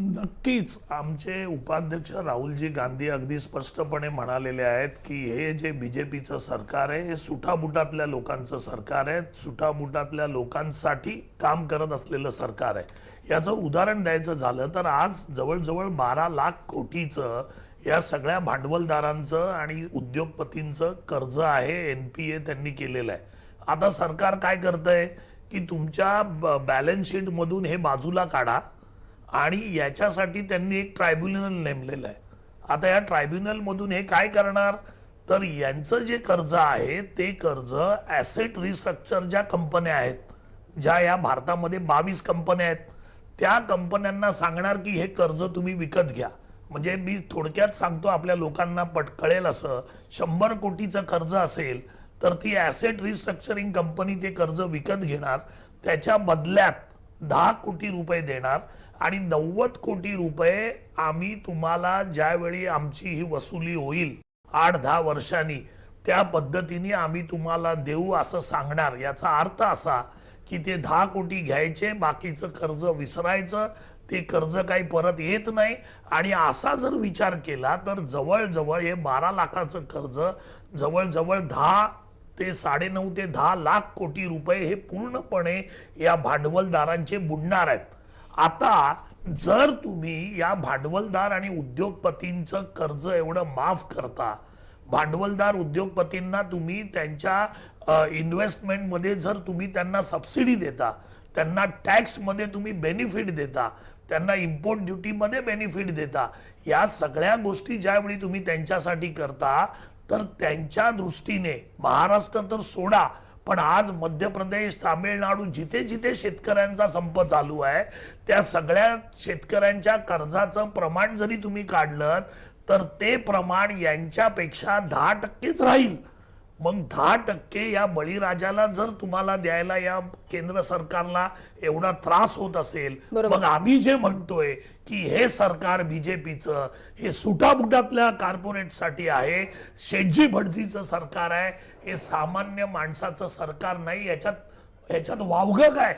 नक्कीच. आमचे उपाध्यक्ष राहुलजी गांधी अगदी स्पष्टपणे म्हणालेले आहेत की हे जे बीजेपीचं सरकार आहे हे सुटाबुटातल्या लोकांचं सरकार आहे. सुटाबुटातल्या लोकांसाठी काम करत असलेलं सरकार आहे. याचं उदाहरण द्यायचं झालं तर आज जवळजवळ बारा लाख कोटीचं या सगळ्या भांडवलदारांचं आणि उद्योगपतींचं कर्ज आहे एन पी ए त्यांनी केलेलं आहे. आता सरकार काय करतंय? की तुमच्या बॅलन्स शीटमधून हे बाजूला काढा. आणि याच्यासाठी त्यांनी एक ट्रायब्युनल नेमलेलं आहे. आता या ट्रायब्युनल मधून हे काय करणार? तर यांचं जे कर्ज आहे ते कर्ज ऍसेट रिस्ट्रक्चर ज्या कंपन्या आहेत ज्या या भारतामध्ये बावीस कंपन्या आहेत त्या कंपन्यांना सांगणार की हे कर्ज तुम्ही विकत घ्या. म्हणजे मी थोडक्यात सांगतो आपल्या लोकांना पट कळेल असं. शंभर कोटीचं कर्ज असेल तर ती ऍसेट रिस्ट्रक्चरिंग कंपनी ते कर्ज विकत घेणार. त्याच्या बदल्यात दहा कोटी रुपये देणार आणि नव्वद कोटी रुपये आम्ही तुम्हाला ज्यावेळी आमची ही वसुली होईल आठ दहा वर्षांनी त्या पद्धतीने आम्ही तुम्हाला देऊ असं सांगणार. याचा अर्थ असा की ते दहा कोटी घ्यायचे बाकीचं कर्ज विसरायचं ते कर्ज काही परत येत नाही. आणि असा जर विचार केला तर जवळजवळ हे बारा लाखाचं कर्ज जवळजवळ दहा ते साडेनऊ ते दहा लाख कोटी रुपये हे पूर्णपणे या भांडवलदारांचे बुडणार आहेत. आता जर तुम्ही या भांडवलदार आणि उद्योगपतींचं कर्ज एवढं माफ करता भांडवलदार उद्योगपतींना तुम्ही त्यांच्या इन्व्हेस्टमेंटमध्ये जर तुम्ही त्यांना सबसिडी देता त्यांना टॅक्समध्ये तुम्ही बेनिफिट देता त्यांना इम्पोर्ट ड्युटीमध्ये बेनिफिट देता या सगळ्या गोष्टी ज्यावेळी तुम्ही त्यांच्यासाठी करता तर त्यांच्या दृष्टीने महाराष्ट्र तर सोडा पण आज मध्य प्रदेश तामिळनाडू जिथे जिथे शेतकऱ्यांचा संप चालू आहे त्या सगळ्या शेतकऱ्यांच्या कर्जाचं प्रमाण जरी तुम्ही काढलं तर ते प्रमाण यांच्यापेक्षा दहा टक्केच राहील. मग दहा टक्के या बळीराजाला जर तुम्हाला द्यायला या केंद्र सरकारला एवढा त्रास होत असेल. मग आम्ही जे म्हणतोय की हे सरकार बीजेपीचं हे सुटाबुटातल्या कॉर्पोरेटसाठी आहे शेटजी भटजीचं सरकार आहे हे सामान्य माणसाचं सरकार नाही याच्यात याच्यात वावगं काय